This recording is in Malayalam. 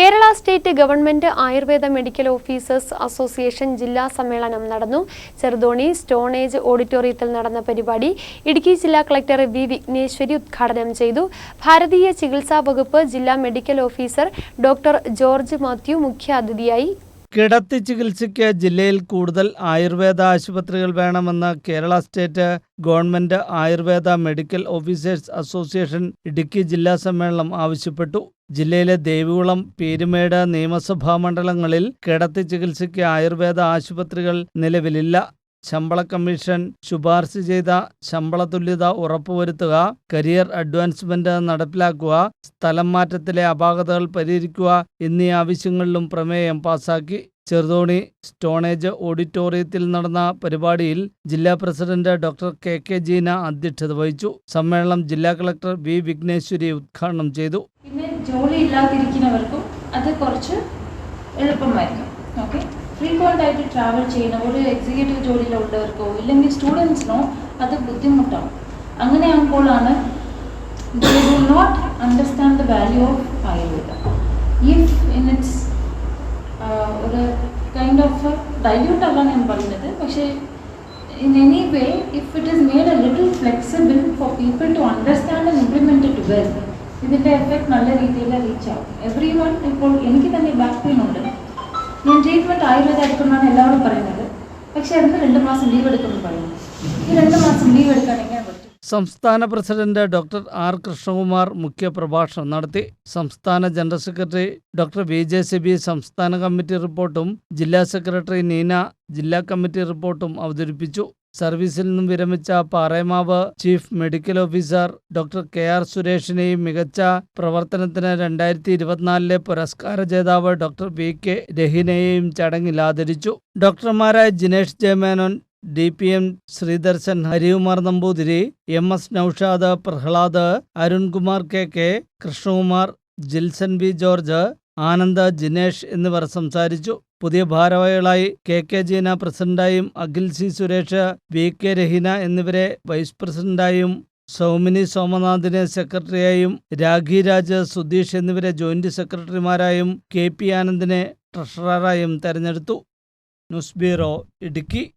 Kerala state government ayurveda medical officers association ജില്ലാ സമ്മേളനം നടന്നു. ചെറുതോണി സ്റ്റോണേജ് ഓഡിറ്റോറിയത്തിൽ നടന്ന പരിപാടി ഇടുക്കി ജില്ലാ കളക്ടർ വി വിഘ്നേശ്വരി ഉദ്ഘാടനം ചെയ്തു. ഭാരതീയ ചികിത്സാ വകുപ്പ് ജില്ലാ medical officer doctor George Mathew മുഖ്യാതിഥിയായി കിടത്തി ചികിത്സയ്ക്ക് ജില്ലയിൽ കൂടുതൽ ആയുർവേദ ആശുപത്രികൾ വേണമെന്ന് Kerala state government ayurveda medical officers association Idukki ജില്ലാ സമ്മേളനം ആവശ്യപ്പെട്ടു. ജില്ലയിലെ ദേവികുളം പീരുമേട് നിയമസഭാ മണ്ഡലങ്ങളിൽ കിടത്തി ചികിത്സയ്ക്ക് ആയുർവേദ ആശുപത്രികൾ നിലവിലില്ല. ശമ്പള കമ്മീഷൻ ശുപാർശ ചെയ്ത ശമ്പള തുല്യത ഉറപ്പുവരുത്തുക കരിയർ അഡ്വാൻസ്മെന്റ് നടപ്പിലാക്കുക സ്ഥലം മാറ്റത്തിലെ അപാകതകൾ പരിഹരിക്കുക എന്നീ ആവശ്യങ്ങളിലും പ്രമേയം പാസാക്കി. ചെറുതോണി സ്റ്റോണേജ് ഓഡിറ്റോറിയത്തിൽ നടന്ന പരിപാടിയിൽ ജില്ലാ president doctor K K Jeena അധ്യക്ഷത വഹിച്ചു. സമ്മേളനം ജില്ലാ കളക്ടർ വി വിഘ്നേശ്വരി ഉദ്ഘാടനം ചെയ്തു. പിന്നെ ജോലി ഇല്ലാതിരിക്കുന്നവർക്കും അത് കുറച്ച് എളുപ്പമായിരിക്കും. ഓക്കെ. ആയിട്ട് ട്രാവൽ ചെയ്യുന്ന ഒരു എക്സിക്യൂട്ടീവ് ജോലിയിലുള്ളവർക്കോ ഇല്ലെങ്കിൽ സ്റ്റുഡൻസിനോ അത് ബുദ്ധിമുട്ടാണ്. അങ്ങനെയാകുമ്പോഴാണ് they do not understand the value of ayurveda if in it's ഒരു കൈൻഡ് ഓഫ് ഡൈല്യൂട്ട് അല്ല ഞാൻ പറയുന്നത് പക്ഷേ in any way, if it is made a little flexible for people to understand and implement it well, ഇതിന്റെ എഫക്റ്റ് നല്ല രീതിയിൽ റീച്ച് ആവും. എവറി വൺ ഇപ്പോൾ എനിക്ക് തന്നെ ബാക്ക് പെയിൻ ഉണ്ട്. ഞാൻ ട്രീറ്റ്മെന്റ് ആയുർവേദ എടുക്കണമെന്നാണ് എല്ലാവരും പറയുന്നത്. പക്ഷെ എന്ത് രണ്ട് മാസം ലീവ് എടുക്കുമെന്ന് പറയുന്നു. ഈ രണ്ട് മാസം ലീവ് എടുക്കാൻ സംസ്ഥാന പ്രസിഡന്റ് ഡോക്ടർ ആർ കൃഷ്ണകുമാർ മുഖ്യ പ്രഭാഷണം നടത്തി. സംസ്ഥാന general secretary doctor V J Sibi സംസ്ഥാന കമ്മിറ്റി റിപ്പോർട്ടും ജില്ലാ സെക്രട്ടറി നീന ജില്ലാ കമ്മിറ്റി റിപ്പോർട്ടും അവതരിപ്പിച്ചു. സർവീസിൽ നിന്നും വിരമിച്ച Paremavu chief medical officer doctor K R സുരേഷിനെയും മികച്ച പ്രവർത്തനത്തിന് രണ്ടായിരത്തി ഇരുപത്തിനാലിലെ പുരസ്കാര ജേതാവ് ഡോക്ടർ വി കെ രഹിനെയും ചടങ്ങിൽ ആദരിച്ചു. ഡോക്ടർമാരായ Jinesh Jayamenon D P M Sreedarshan Harikumar Namboothiri M S Noushad Prahlad Arunkumar K K Krishnakumar Jilson B George Anand Jinesh എന്നിവർ സംസാരിച്ചു. പുതിയ ഭാരവാഹികളായി K. K. Jeena പ്രസിഡന്റായും Akhil C. Suresh V. K. Rahina എന്നിവരെ വൈസ് പ്രസിഡന്റായും സൗമിനി സോമനാഥിനെ സെക്രട്ടറിയായും രാഖി രാജ് സുധീഷ് എന്നിവരെ ജോയിന്റ് സെക്രട്ടറിമാരായും കെ. പി. ആനന്ദിനെ ട്രഷററായും തെരഞ്ഞെടുത്തു. News bureau Idukki.